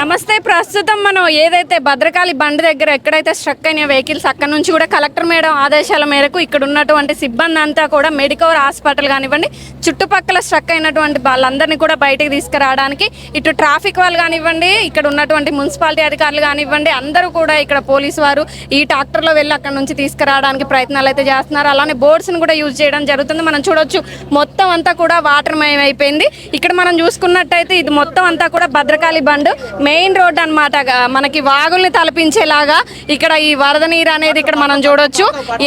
నమస్తే ప్రస్తుతం మనం ఏదైతే భద్రకాళి బండి దగ్గర ఎక్కడైతే స్ట్రక్ అయిన వెహికల్స్ అక్కడ నుంచి కూడా కలెక్టర్ మేడం ఆదేశాల మేరకు ఇక్కడ ఉన్నటువంటి సిబ్బంది అంతా కూడా మెడికవర్ హాస్పిటల్ కానివ్వండి చుట్టుపక్కల స్ట్రక్ అయినటువంటి వాళ్ళందరినీ కూడా బయటకు తీసుకురావడానికి ఇటు ట్రాఫిక్ వాళ్ళు కానివ్వండి ఇక్కడ ఉన్నటువంటి మున్సిపాలిటీ అధికారులు కానివ్వండి అందరూ కూడా ఇక్కడ పోలీసు వారు ఈ ట్రాక్టర్లో వెళ్ళి అక్కడ నుంచి తీసుకురావడానికి ప్రయత్నాలు అయితే చేస్తున్నారు. అలానే బోర్డ్స్ని కూడా యూజ్ చేయడం జరుగుతుంది. మనం చూడొచ్చు మొత్తం అంతా కూడా వాటర్ మయం అయిపోయింది ఇక్కడ మనం చూసుకున్నట్టయితే ఇది మొత్తం అంతా కూడా భద్రకాళి బండ్. మెయిన్ రోడ్ అనమాట మనకి వాగుల్ని తలపించేలాగా ఇక్కడ ఈ వరద నీరు అనేది ఇక్కడ మనం చూడొచ్చు.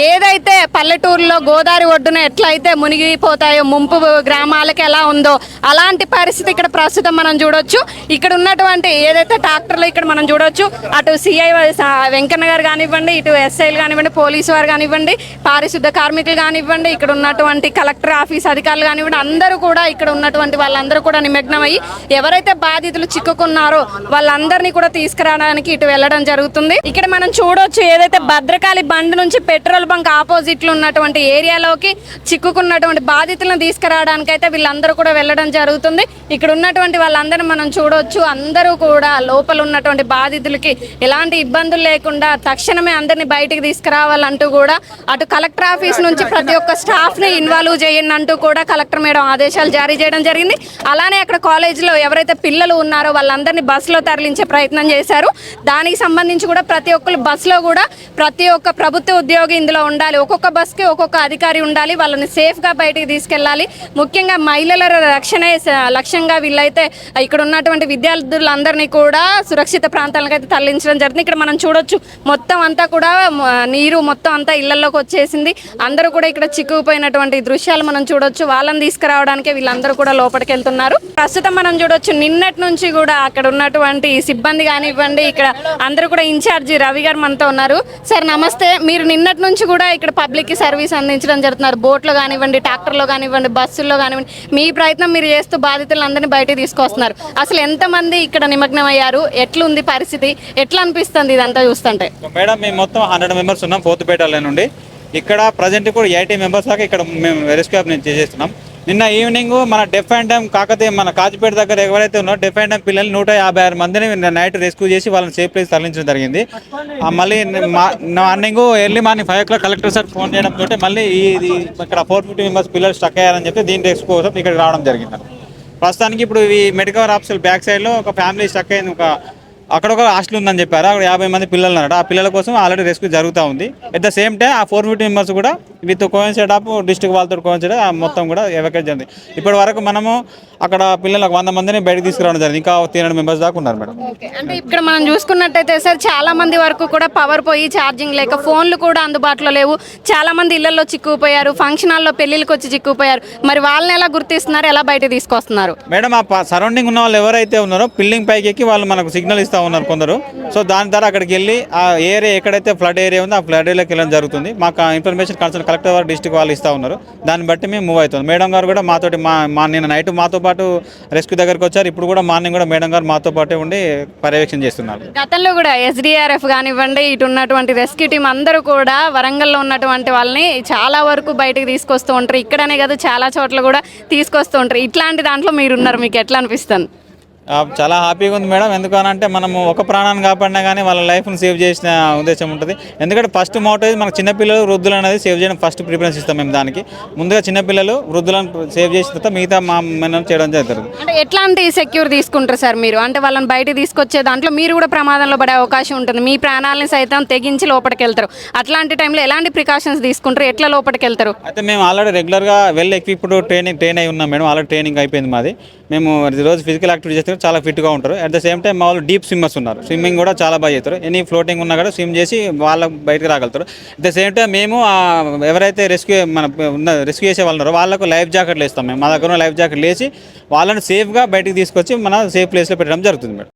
ఏదైతే పల్లెటూరులో గోదావరి ఒడ్డున ఎట్లయితే మునిగిపోతాయో ముంపు గ్రామాలకు ఎలా ఉందో అలాంటి పరిస్థితి ఇక్కడ ప్రస్తుతం మనం చూడొచ్చు. ఇక్కడ ఉన్నటువంటి ఏదైతే ట్రాక్టర్లు ఇక్కడ మనం చూడొచ్చు అటు సిఐ వెంకన్న గారు కానివ్వండి ఇటు ఎస్ఐలు కానివ్వండి పోలీసు వారు కానివ్వండి పారిశుద్ధ కార్మికులు కానివ్వండి ఇక్కడ ఉన్నటువంటి కలెక్టర్ ఆఫీస్ అధికారులు కానివ్వండి అందరూ కూడా ఇక్కడ ఉన్నటువంటి వాళ్ళందరూ కూడా నిమగ్నమయ్యి ఎవరైతే బాధితులు చిక్కుకున్నారో వాళ్ళందరినీ కూడా తీసుకురావడానికి ఇటు వెళ్ళడం జరుగుతుంది. ఇక్కడ మనం చూడొచ్చు ఏదైతే భద్రకాళి బండ్ నుంచి పెట్రోల్ బంక్ ఆపోజిట్లో ఉన్నటువంటి ఏరియాలోకి చిక్కుకున్నటువంటి బాధితులను తీసుకురావడానికి అయితే వీళ్ళందరూ కూడా వెళ్ళడం జరుగుతుంది. ఇక్కడ ఉన్నటువంటి వాళ్ళందరూ మనం చూడొచ్చు. అందరూ కూడా లోపల ఉన్నటువంటి బాధితులకి ఎలాంటి ఇబ్బందులు లేకుండా తక్షణమే అందరినీ బయటికి తీసుకురావాలంటూ కూడా అటు కలెక్టర్ ఆఫీస్ నుంచి ప్రతి ఒక్క స్టాఫ్ని ఇన్వాల్వ్ చేయండి అంటూ కూడా కలెక్టర్ మేడం ఆదేశాలు జారీ చేయడం జరిగింది. అలానే అక్కడ కాలేజీలో ఎవరైతే పిల్లలు ఉన్నారో వాళ్ళందరినీ బస్సులో తరలించే ప్రయత్నం చేశారు. దానికి సంబంధించి కూడా ప్రతి ఒక్కరు బస్సులో కూడా ప్రతి ఒక్క ప్రభుత్వ ఉద్యోగి ఇందులో ఉండాలి. ఒక్కొక్క బస్కి ఒక్కొక్క అధికారి ఉండాలి. వాళ్ళని సేఫ్గా బయటికి తీసుకెళ్ళాలి. ముఖ్యంగా మహిళల రక్షణే లక్ష్యంగా వీళ్ళైతే ఇక్కడ ఉన్నటువంటి విద్యార్థులందరినీ కూడా సురక్షిత ప్రాంతాలకు అయితే తరలించడం జరిగింది. ఇక్కడ మనం చూడొచ్చు మొత్తం అంతా కూడా నీరు మొత్తం అంతా ఇళ్ళలోకి వచ్చేసింది. అందరూ కూడా ఇక్కడ చిక్కుకుపోయినటువంటి దృశ్యాలు మనం చూడొచ్చు. వాళ్ళని తీసుకురావడానికి వీళ్ళందరూ కూడా లోపలికి వెళ్తున్నారు ప్రస్తుతం మనం చూడొచ్చు నిన్నటి నుంచి కూడా అక్కడ ఉన్న ఉన్నటువంటి సిబ్బంది కానివ్వండి ఇక్కడ అందరూ కూడా ఇన్ఛార్జి రవి గారు మనతో ఉన్నారు. సార్ నమస్తే. మీరు నిన్నటి నుంచి కూడా ఇక్కడ పబ్లిక్కి సర్వీస్ అందించడం జరుగుతున్నారు. బోట్లో కానివ్వండి ట్రాక్టర్లో కానివ్వండి బస్సుల్లో కానివ్వండి. మీ ప్రయత్నం మీరు చేస్తూ బాధితులందరినీ బయటకు తీసుకొస్తున్నారు. అసలు ఎంతమంది ఇక్కడ నిమగ్నం అయ్యారు ఎట్లుంది పరిస్థితి? ఎట్లా అనిపిస్తుంది ఇదంతా చూస్తుంటే? మేడం మేము మొత్తం హండ్రెడ్ మెంబర్స్ ఉన్నాం పోతుపేటలో నుండి. ఇక్కడ ప్రజెంట్ కూడా ఎయిటీ మెంబర్స్ దాకా ఇక్కడ మేము రెస్క్యూ యాప్ నుంచి చేస్తున్నాం నిన్న ఈవినింగ్ మన డెఫ్ అండ్ డ్యామ్ కాకతీయ మన కాచిపేట దగ్గర ఎవరైతే ఉన్నారో డెఫ్ అండ్ డ్యామ్ పిల్లలు నూట యాభై ఆరు మందిని నైట్ రెస్క్యూ చేసి వాళ్ళని సేఫ్ ప్లేస్ తరలించడం జరిగింది. మళ్ళీ morning early morning five o'clock collector sir phone చేయడం మళ్ళీ ఈ ఇక్కడ ఫోర్ ఫిఫ్టీ మెంబర్స్ పిల్లలు స్టక్ అయ్యారని చెప్పి దీని రెస్క్యూ కోసం ఇక్కడ రావడం జరిగింది. ప్రస్తుతానికి ఇప్పుడు ఈ మెడికల్ ఆఫీసులు బ్యాక్ సైడ్లో ఒక ఫ్యామిలీ స్టక్ అయింది. ఒక అక్కడ ఒక హాస్టల్ ఉందని చెప్పారు. అక్కడ యాభై మంది పిల్లలు ఉన్నారట. ఆ పిల్లల కోసం ఆల్రెడీ రెస్క్యూ జరుగుతూ ఉంది. అట్ ద సేమ్ టైం ఆ ఫోర్ ఫిఫ్టీ మెంబర్స్ కూడా విత్ కోయిన్సైడ్ ఆఫ్ డిస్ట్రిక్ట్ వాళ్ళతో కోయిన్సైడ్ మొత్తం కూడా ఎవాక్యుయేట్ జరిగింది. ఇప్పటి వరకు మనము అక్కడ పిల్లలకు వంద మందిని బయటకు తీసుకురావడం జరిగింది. ఇంకా త్రీ హండ్రెడ్ మెంబర్స్ దాకా ఉన్నారు మేడం. అంటే ఇక్కడ మనం చూసుకున్నట్టయితే సార్ చాలా మంది వరకు కూడా పవర్ పోయి ఛార్జింగ్ లేక ఫోన్లు కూడా అందుబాటులో లేవు. చాలా మంది ఇళ్ళలో చిక్కుకుపోయారు. ఫంక్షన్ హాల్లో పెళ్ళిళ్ళకి వచ్చి చిక్కుకుపోయారు. మరి వాళ్ళని ఎలా గుర్తిస్తున్నారు? ఎలా బయట తీసుకొస్తున్నారు? మేడం ఆ సరౌండింగ్ ఉన్న వాళ్ళు ఎవరైతే ఉన్నారో బిల్డింగ్ పైకి ఎక్కి వాళ్ళు మనకు సిగ్నల్ ఇస్తూ ఉన్నారు కొందరు. సో దాని ద్వారా అక్కడికి వెళ్ళి ఆ ఏరియా ఎక్కడైతే ఫ్లడ్ ఏరియా ఉందో ఆ ఫ్లడ్ ఏరియాకి వెళ్ళడం జరుగుతుంది. మాకు ఇన్ఫర్మేషన్ కన్సల్ట్ కలెక్టర్ వారు డిస్ట్రిక్ట్ వాళ్ళు ఇస్తూ ఉన్నారు. దాన్ని బట్టి మేము మూవ్ అవుతుంది మేడం గారు కూడా మాతోటి మా మా నిన్న నైట్ మాతో పాటు రెస్క్యూ దగ్గరికి వచ్చారు. ఇప్పుడు కూడా మార్నింగ్ కూడా మేడం గారు మాతో పాటే ఉండి పర్యవేక్షణ చేస్తున్నారు. గతంలో కూడా ఎస్డిఆర్ఎఫ్ కానివ్వండి ఇటు ఉన్నటువంటి రెస్క్యూ టీం అందరూ కూడా వరంగల్లో ఉన్నటువంటి వాళ్ళని చాలా వరకు బయటకు తీసుకొస్తూ ఉంటారు. ఇక్కడనే కదా చాలా చోట్ల కూడా తీసుకొస్తూ ఉంటారు. ఇట్లాంటి దాంట్లో మీరు ఉన్నారు మీకు ఎట్లా అనిపిస్తుంది? చాలా హ్యాపీగా ఉంది మేడం. ఎందుకనంటే మనము ఒక ప్రాణాన్ని కాపాడినా కానీ వాళ్ళ లైఫ్ని సేవ్ చేసిన ఉద్దేశం ఉంటుంది. ఎందుకంటే ఫస్ట్ మోటేజ్ మన చిన్నపిల్లలు వృద్ధులు అనేది సేవ్ చేయడం ఫస్ట్ ప్రిఫరెన్స్ ఇస్తాం మేము దానికి. ముందుగా చిన్నపిల్లలు వృద్ధులను సేవ్ చేసిన తర్వాత మిగతా మా మనం చేయడం జరుగుతుంది. అంటే ఎట్లాంటి సెక్యూర్ తీసుకుంటారు సార్ మీరు? అంటే వాళ్ళని బయట తీసుకొచ్చే దాంట్లో మీరు కూడా ప్రమాదంలో పడే అవకాశం ఉంటుంది. మీ ప్రాణాలని సైతం తెగించి లోపలికి వెళ్తారు. అట్లాంటి టైంలో ఎలాంటి ప్రికాషన్స్ తీసుకుంటారు? ఎట్లా లోపలికి వెళ్తారు? అయితే మేము ఆల్రెడీ రెగ్యులర్గా వెల్ ఎక్విప్డ్ ట్రైనింగ్ ట్రైన్ అయి ఉన్నాం మేడం. ఆల్రెడీ ట్రైనింగ్ అయిపోయింది మాది. మేము రోజు ఫిజికల్ యాక్టివిటీ చేస్తే చాలా ఫిట్గా ఉంటారు. అట్ ద సేమ్ టైం మా వాళ్ళు డీప్ స్విమ్మర్స్ ఉన్నారు. స్విమ్మింగ్ కూడా చాలా బాగా చేస్తారు. ఎనీ ఫ్లోటింగ్ ఉన్నా కూడా స్విమ్ చేసి వాళ్ళ బయటకు రాగలుగుతారు. అట్ ద సేమ్ టైం మేము ఎవరైతే రెస్క్యూ మన ఉన్న రెస్క్యూ చేసే వాళ్ళు ఉన్నారో వాళ్ళకు లైఫ్ జాకెట్లు ఇస్తాం మేము. మా దగ్గర లైఫ్ జాకెట్లు వేసి వాళ్ళని సేఫ్గా బయటకు తీసుకొచ్చి మన సేఫ్ ప్లేస్లో పెట్టడం జరుగుతుంది మేడం.